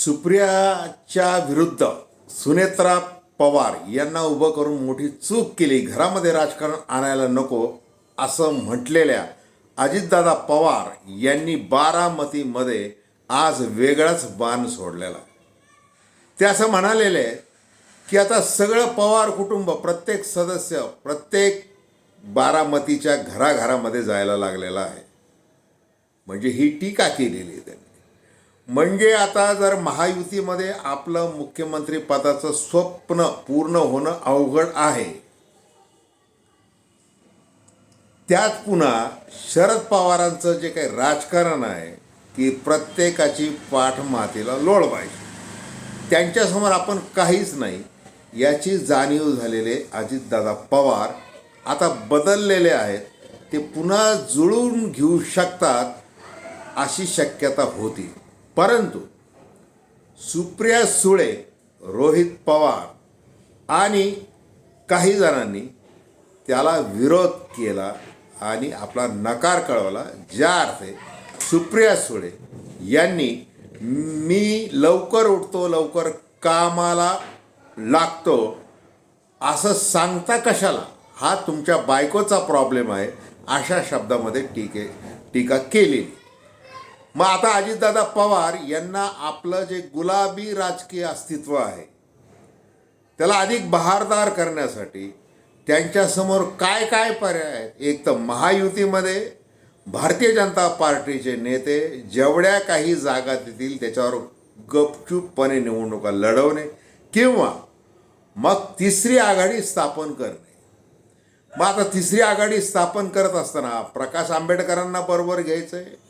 सुप्रियाच्या विरुद्ध सुनेत्रा पवार यांना उभं करून मोठी चूक केली. घरामध्ये राजकारण आणायला नको असं म्हटलेल्या अजितदादा पवार यांनी बारामतीमध्ये आज वेगळाच बाण सोडलेला. ते असं म्हणालेले की आता सगळं पवार कुटुंब प्रत्येक सदस्य प्रत्येक बारामतीच्या घराघरामध्ये जायला लागलेला आहे. म्हणजे ही टीका केलेली आहे त्यांनी. म्हणजे आता जर महायुतीमध्ये आपलं मुख्यमंत्री पदाचं स्वप्न पूर्ण होणं अवघड आहे. त्यात पुन्हा शरद पवारांचं जे काही राजकारण आहे की प्रत्येकाची पाठ मातीला लोळ पाहिजे. त्यांच्यासमोर आपण काहीच नाही याची जाणीव झालेले अजितदादा पवार. आता बदललेले आहेत ते पुन्हा जुळून घेऊ शकतात अशी शक्यता होती. परंतु सुप्रिया सुळे रोहित पवार आणि काही जणांनी त्याला विरोध केला आणि आपला नकार कळवला ज्या अर्थे सुप्रिया सुळे यांनी मी लवकर उठतो लवकर कामाला लागतो असं सांगता कशाला? हा तुमच्या बायकोचा प्रॉब्लेम आहे अशा शब्दामध्ये टीके टीका केलेली. मग आता अजितदादा पवार यांना आपलं जे गुलाबी राजकीय अस्तित्व आहे त्याला अधिक बहारदार करण्यासाठी त्यांच्यासमोर काय काय पर्याय आहेत? एक तर महायुतीमध्ये भारतीय जनता पार्टीचे नेते जेवढ्या काही जागा देतील त्याच्यावर गपचूपपणे निवडणुका लढवणे किंवा मग तिसरी आघाडी स्थापन करणे. मग आता तिसरी आघाडी स्थापन करत असताना प्रकाश आंबेडकरांना बरोबर घ्यायचं आहे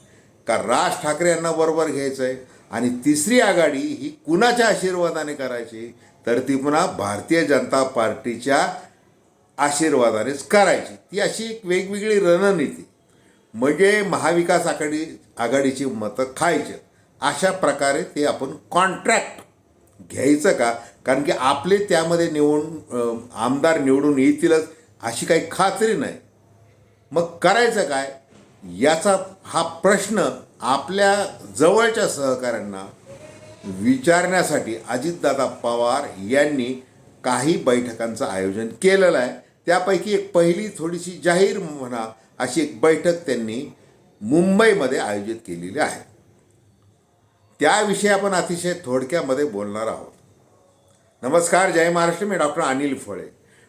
का राज ठाकरे यांना बरोबर घ्यायचं आहे आणि तिसरी आघाडी ही कुणाच्या आशीर्वादाने करायची? तर ती पुन्हा भारतीय जनता पार्टीच्या आशीर्वादानेच करायची. ती अशी एक वेगवेगळी रणनीती. म्हणजे महाविकास आघाडी आघाडीची मतं खायचे. अशा प्रकारे ते आपण कॉन्ट्रॅक्ट घ्यायचं का? कारण की आपले त्यामध्ये निवडून आमदार निवडून येतीलच अशी काही खात्री नाही. मग करायचं काय? याचा हा प्रश्न आपल्या जवळच्या सहकाऱ्यांना विचारण्यासाठी अजितदादा पवार यांनी काही बैठकांचं आयोजन केलेलं आहे. त्यापैकी एक पहिली थोडीशी जाहीर म्हणा अशी एक बैठक त्यांनी मुंबईमध्ये आयोजित केलेली आहे. त्याविषयी आपण अतिशय थोडक्यामध्ये बोलणार आहोत. नमस्कार जय महाराष्ट्र. मी डॉक्टर अनिल फळे.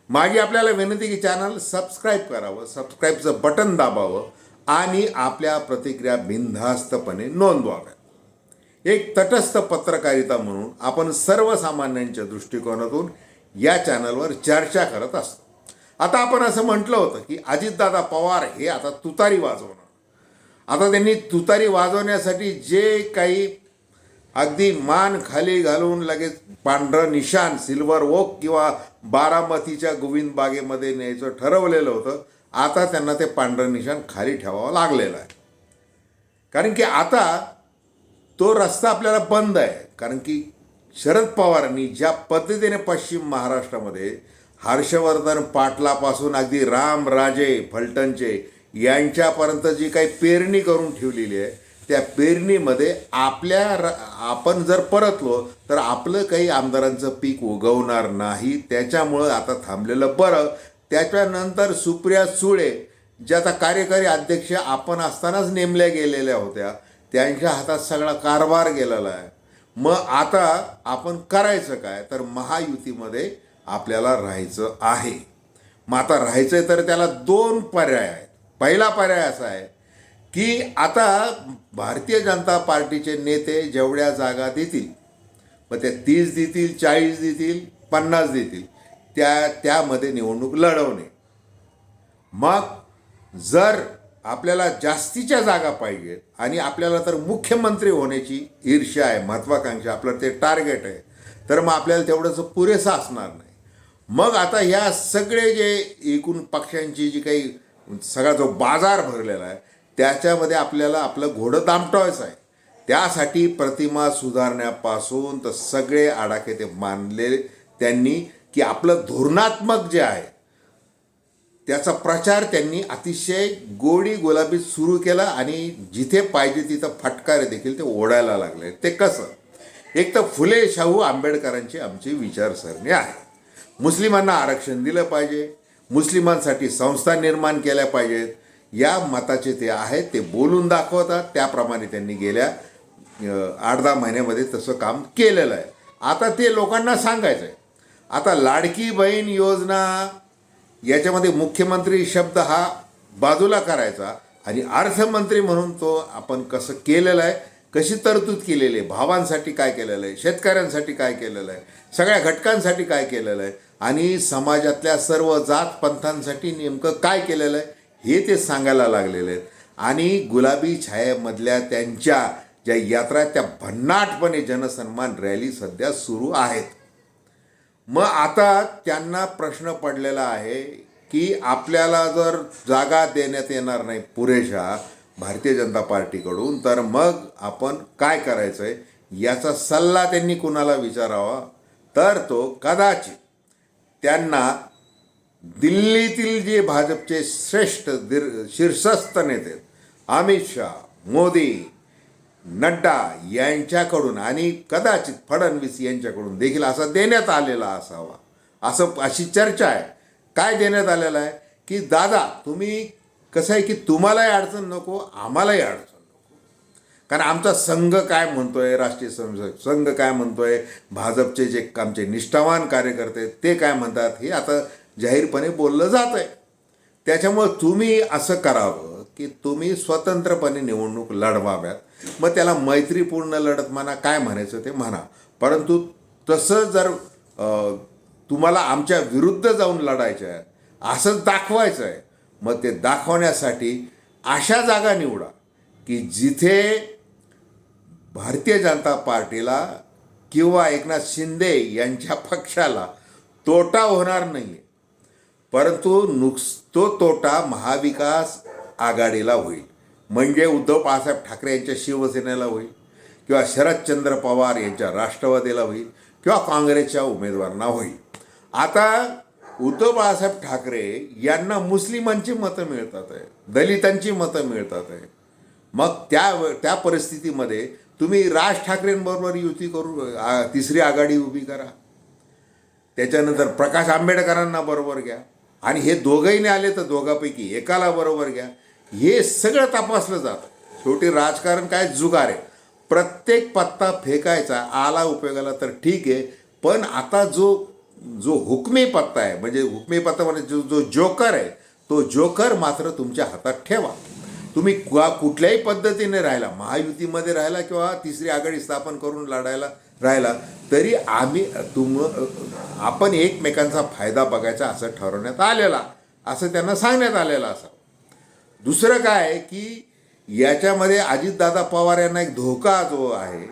माझी आपल्याला विनंती की चॅनल सबस्क्राईब करावं सबस्क्राईबचं बटन दाबावं आणि आपल्या प्रतिक्रिया बिनधास्तपणे नोंदवाव्या एक तटस्थ पत्रकारिता म्हणून आपण सर्वसामान्यांच्या दृष्टिकोनातून या चॅनलवर चर्चा करत असतो. आता आपण असं म्हटलं होतं की अजितदादा पवार हे आता तुतारी वाजवणार. आता त्यांनी तुतारी वाजवण्यासाठी जे काही अगदी मान खाली घालून लगेच पांढरं निशाण सिल्वर ओक किंवा बारामतीच्या गोविंद बागेमध्ये न्यायचं ठरवलेलं होतं आता त्यांना ते पांढरं निशाण खाली ठेवावं लागलेलं आहे. कारण की आता तो रस्ता आपल्याला बंद आहे. कारण की शरद पवारांनी ज्या पद्धतीने पश्चिम महाराष्ट्रामध्ये हर्षवर्धन पाटलापासून अगदी राम राजे फलटणचे यांच्यापर्यंत जी काही पेरणी करून ठेवलेली आहे त्या पेरणीमध्ये आपल्या र आपण जर परतलो तर आपलं काही आमदारांचं पीक उगवणार नाही. त्याच्यामुळं आता थांबलेलं बरं. त्याच्यानंतर सुप्रिया सुळे ज्याचा आता कार्यकारी अध्यक्ष आपण असतानाच नेमल्या गेलेल्या होत्या त्यांच्या हातात सगळा कारभार गेलेला आहे. मग आता आपण करायचं काय? तर महायुतीमध्ये आपल्याला राहायचं आहे. मग आता राहायचं आहे तर त्याला दोन पर्याय आहेत. पहिला पर्याय असा आहे की आता भारतीय जनता पार्टीचे नेते जेवढ्या जागा देतील मग त्या तीस देतील चाळीस देतील पन्नास देतील. त्या त्यामध्ये निवडणूक लढवणे. मग जर आपल्याला जास्तीच्या जागा पाहिजेत आणि आपल्याला तर मुख्यमंत्री होण्याची ईर्ष्या आहे महत्त्वाकांक्षा आपलं ते टार्गेट आहे तर मग आपल्याला तेवढंसं पुरेसं असणार नाही. मग आता ह्या सगळे जे एकूण पक्षांची जी काही सगळा जो बाजार भरलेला आहे त्याच्यामध्ये आपल्याला आपलं घोडं दामटवायचं आहे. त्यासाठी प्रतिमा सुधारण्यापासून तर सगळे आडाखे ते मानले त्यांनी. की आपलं धोरणात्मक जे आहे त्याचा प्रचार त्यांनी अतिशय गोडी गुलाबीत सुरू केला आणि जिथे पाहिजे तिथं फटकारे देखील ते ओढायला लागले. ते कसं? एक तर फुले शाहू आंबेडकरांची आमची विचारसरणी आहे. मुस्लिमांना आरक्षण दिलं पाहिजे. मुस्लिमांसाठी संस्था निर्माण केल्या पाहिजेत. या मताचे ते आहेत ते बोलून दाखवतात. त्याप्रमाणे त्यांनी गेल्या आठ दहा महिन्यामध्ये तसं काम केलेलं आहे. आता ते लोकांना सांगायचं आहे आता लाडकी बहीण योजना याच्यामध्ये मुख्यमंत्री शब्द हा बाजूला करायचा आणि अर्थमंत्री म्हणून तो आपण कसं केलेलं आहे कशी तरतूद केलेली आहे भावांसाठी काय केलेलं आहे शेतकऱ्यांसाठी काय केलेलं आहे सगळ्या घटकांसाठी काय केलेलं आहे आणि समाजातल्या सर्व जात पंथांसाठी नेमकं काय केलेलं आहे हे ते सांगायला लागलेले आहेत. आणि गुलाबी छायेमधल्या त्यांच्या ज्या यात्रा त्या भन्नाटपणे जनसन्मान रॅली सध्या सुरू आहेत. मग आता त्यांना प्रश्न पडलेला आहे की आपल्याला जर जागा देण्यात येणार नाही पुरेशा भारतीय जनता पार्टीकडून तर मग आपण काय करायचं आहे याचा सल्ला त्यांनी कुणाला विचारावा? तर तो कदाचित त्यांना दिल्लीतील जे भाजपचे श्रेष्ठ दीर्घ शीर्षस्थ नेते अमित शाह मोदी नड्डा यांच्याकडून आणि कदाचित फडणवीस यांच्याकडून देखील असा देण्यात आलेला असावा. असं अशी चर्चा आहे. काय देण्यात आलेलं आहे? की दादा तुम्ही कसं आहे की तुम्हालाही अडचण नको आम्हालाही अडचण नको. कारण आमचा संघ काय म्हणतोय राष्ट्रीय संघ संघ काय म्हणतोय भाजपचे जे आमचे निष्ठावान कार्यकर्ते ते काय म्हणतात? हे आता जाहीरपणे बोललं जात आहे त्याच्यामुळं तुम्ही असं करावं की तुम्ही स्वतंत्रपणे निवडणूक लढवाव्यात. मग त्याला मैत्रीपूर्ण लढत म्हणा काय म्हणायचं ते म्हणा. परंतु तसं जर तुम्हाला आमच्या विरुद्ध जाऊन लढायचं आहे असंच दाखवायचं आहे मग ते दाखवण्यासाठी अशा जागा निवडा की जिथे भारतीय जनता पार्टीला किंवा एकनाथ शिंदे यांच्या पक्षाला तोटा होणार नाही परंतु नुकस तो तोटा महाविकास आघाडीला होईल. म्हणजे उद्धव बाळासाहेब ठाकरे यांच्या शिवसेनेला होईल किंवा शरदचंद्र पवार यांच्या राष्ट्रवादीला होईल किंवा काँग्रेसच्या उमेदवारांना होईल. आता उद्धव बाळासाहेब ठाकरे यांना मुस्लिमांची मतं मिळतात आहे दलितांची मतं मिळतात आहे. मग त्या त्या परिस्थितीमध्ये तुम्ही राज ठाकरेंबरोबर युती करू तिसरी आघाडी उभी करा. त्याच्यानंतर प्रकाश आंबेडकरांना बरोबर घ्या. आणि हे दोघंही नाही आले तर दोघापैकी एकाला बरोबर घ्या. हे सगळं तपासलं जातं. शेवटी राजकारण काय? जुगार आहे. प्रत्येक पत्ता फेकायचा आला उपयोगाला तर ठीक आहे. पण आता जो जो हुकमी पत्ता आहे म्हणजे हुकमी पत्ता म्हणजे जो जो जोकर आहे तो जोकर मात्र तुमच्या हातात ठेवा. तुम्ही कुआ कुठल्याही पद्धतीने राहिला महायुतीमध्ये राहिला किंवा तिसरी आघाडी स्थापन करून लढायला राहिला तरी आम्ही तुम आपण एकमेकांचा फायदा बघायचा असं ठरवण्यात आलेला असं त्यांना सांगण्यात आलेलं असं. दुसरं काय आहे की याच्यामध्ये अजितदादा पवार यांना एक धोका जो आहे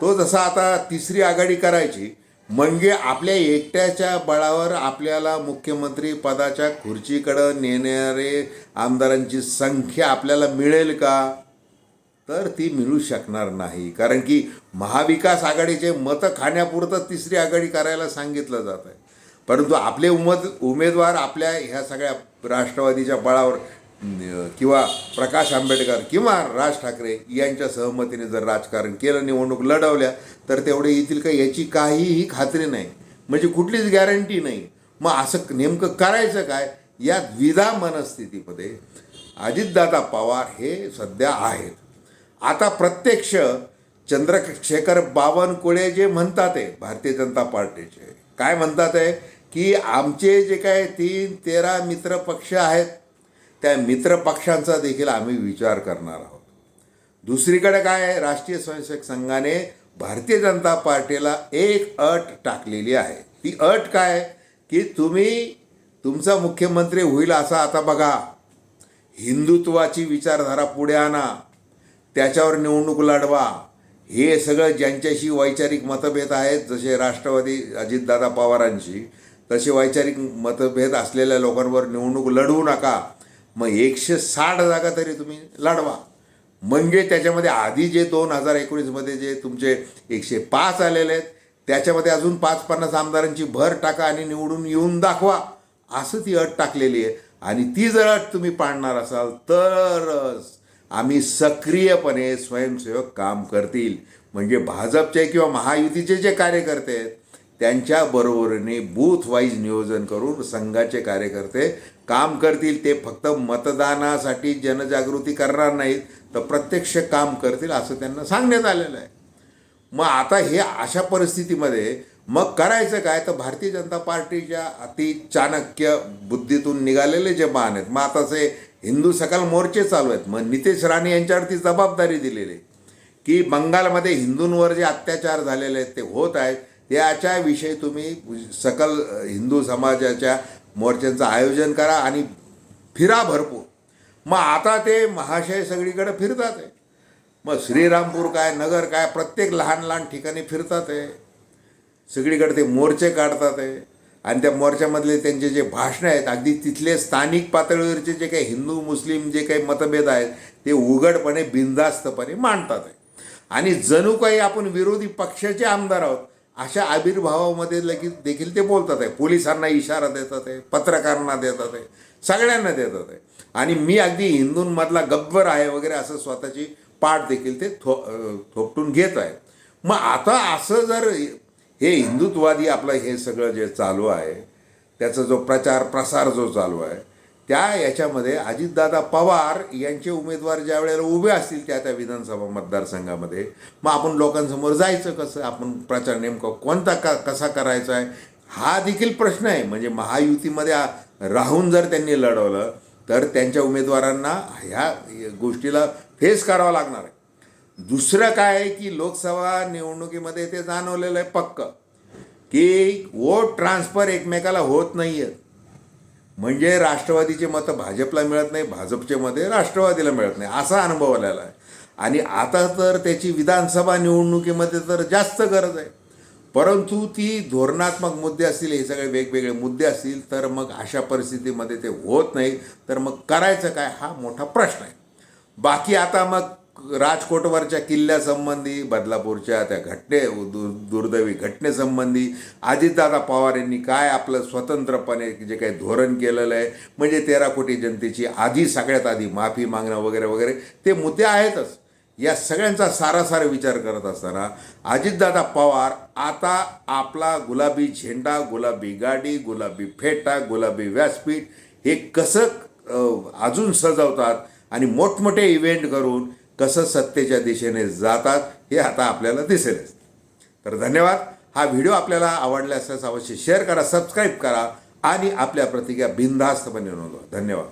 तो जसा आता तिसरी आघाडी करायची म्हणजे आपल्या एकट्याच्या बळावर आपल्याला मुख्यमंत्री पदाच्या खुर्चीकडं नेणारे आमदारांची संख्या आपल्याला मिळेल का? तर ती मिळू शकणार नाही. कारण की महाविकास आघाडीचे मतं खाण्यापुरतं तिसरी आघाडी करायला सांगितलं जात आहे परंतु आपले उमद उमेदवार आपल्या ह्या सगळ्या राष्ट्रवादीच्या बळावर किंवा प्रकाश आंबेडकर किंवा राज ठाकरे यांच्या सहमतीने जर राजकारण केलं निवडणूक लढवल्या तर तेवढे येतील का? याची काहीही खात्री नाही. म्हणजे कुठलीच गॅरंटी नाही. मग असं नेमकं करायचं काय? या द्विधा मनस्थितीमध्ये अजितदादा पवार हे सध्या आहेत. आता प्रत्यक्ष चंद्रशेखर बावनकुळे जे म्हणतात आहे भारतीय जनता पार्टीचे काय म्हणतात आहे? की आमचे जे काय तीन तेरा मित्र पक्ष आहेत त्या मित्र पक्षांचा देखील आम्ही विचार करणार आहोत. दुसरीकडे काय राष्ट्रीय स्वयंसेवक संघाने भारतीय जनता पार्टीला एक अट टाकलेली आहे. ती अट काय? की तुम्ही तुमचा मुख्यमंत्री होईल असा आता बघा. हिंदुत्वाची विचारधारा पुढे आणा. त्याच्यावर निवडणूक लढवा. हे सगळं ज्यांच्याशी वैचारिक मतभेद आहेत जसे राष्ट्रवादी अजितदादा पवारांशी तसे वैचारिक मतभेद असलेल्या लोकांवर निवडणूक लढवू नका. मग एकशे साठ जागा तरी तुम्ही लढवा. म्हणजे त्याच्यामध्ये आधी जे दोन हजार एकोणीसमध्ये जे तुमचे एकशे पाच आलेले आहेत त्याच्यामध्ये अजून पाच पन्नास आमदारांची भर टाका आणि निवडून येऊन दाखवा. असं ती अट टाकलेली आहे. आणि ती जर अट तुम्ही पाळणार असाल तरच आम्ही सक्रियपणे स्वयंसेवक काम करतील. म्हणजे भाजपचे किंवा महायुतीचे जे कार्यकर्ते आहेत त्यांच्या बरोबरीने बूथ वाईज नियोजन करून संघाचे कार्यकर्ते काम करतील. ते फक्त मतदानासाठी जनजागृती करणार नाहीत तर प्रत्यक्ष काम करतील असं त्यांना सांगण्यात आलेलं आहे. मग आता हे अशा परिस्थितीमध्ये मग करायचं काय? तर भारतीय जनता पार्टीच्या अति चाणक्य बुद्धीतून निघालेले जे मान आहेत मग आताचे हिंदू सकल मोर्चे चालू आहेत. मग नितेश राणे यांच्यावरती जबाबदारी दिलेली आहे की बंगालमध्ये हिंदूंवर जे अत्याचार झालेले आहेत ते होत आहेत. याच्याविषयी तुम्ही सकल हिंदू समाजाच्या मोर्चांचं आयोजन करा आणि फिरा भरपूर. मग आता ते महाशय सगळीकडे फिरतात आहे. मग श्रीरामपूर काय नगर काय प्रत्येक लहान लहान ठिकाणी फिरतात आहे. सगळीकडे ते मोर्चे काढतात आहे. आणि त्या मोर्चामधले त्यांचे जे भाषणं आहेत अगदी तिथले स्थानिक पातळीवरचे जे काही हिंदू मुस्लिम जे काही मतभेद आहेत ते उघडपणे बिनधास्तपणे मांडतात आहे. आणि जणू काही आपण विरोधी पक्षाचे आमदार आहोत अशा आविर्भावामध्ये लगेच देखील ते बोलतात आहे. पोलिसांना इशारा देतात आहे पत्रकारांना देतात आहे सगळ्यांना देतात आहे. आणि मी अगदी हिंदूंमधला गब्बर आहे वगैरे असं स्वतःची पाठ देखील ते थो थोपटून घेत आहेत मग आता असं जर हे हिंदुत्ववादी आपलं हे सगळं जे चालू आहे त्याचा जो प्रचार प्रसार जो चालू आहे त्या याच्यामध्ये अजितदादा पवार यांचे उमेदवार ज्या वेळेला उभे असतील त्या त्या विधानसभा मतदारसंघामध्ये मग आपण लोकांसमोर जायचं कसं? आपण प्रचार नेमका कोणता का कसा करायचा आहे? हा देखील प्रश्न आहे. म्हणजे महायुतीमध्ये राहून जर त्यांनी लढवलं तर त्यांच्या उमेदवारांना ह्या गोष्टीला फेस करावं लागणार आहे. दुसरं काय आहे की लोकसभा निवडणुकीमध्ये ते जाणवलेलं आहे पक्क की वोट ट्रान्सफर एकमेकाला होत नाही आहेत म्हणजे राष्ट्रवादीचे मतं भाजपला मिळत नाही भाजपचे मते राष्ट्रवादीला मिळत नाही असा अनुभव आलेला आहे. आणि आता तर त्याची विधानसभा निवडणुकीमध्ये तर जास्त गरज आहे. परंतु ती धोरणात्मक मुद्दे असतील हे सगळे वेगवेगळे मुद्दे असतील तर मग अशा परिस्थितीमध्ये ते होत नाही. तर मग करायचं काय? हा मोठा प्रश्न आहे. बाकी आता मग राजकोटवरच्या किल्ल्यासंबंधी बदलापूरच्या त्या घटने दु दुर्दैवी घटनेसंबंधी अजितदादा पवार यांनी काय आपलं स्वतंत्रपणे जे काही धोरण केलेलं आहे म्हणजे तेरा कोटी जनतेची आधी सगळ्यात आधी माफी मागणं वगैरे वगैरे ते मुद्दे आहेतच. या सगळ्यांचा सारासार विचार करत असताना अजितदादा पवार आता आपला गुलाबी झेंडा गुलाबी गाडी गुलाबी फेटा गुलाबी व्यासपीठ हे कसं अजून सजवतात आणि मोठमोठे इव्हेंट करून कसं सत्तेच्या दिशेने जातात हे आता आपल्याला दिसेलच. तर धन्यवाद. हा व्हिडिओ आपल्याला आवडला असल्यास अवश्य शेअर करा सबस्क्राईब करा आणि आपल्या प्रतिक्रिया बिनधास्तपणे नोंदवा धन्यवाद.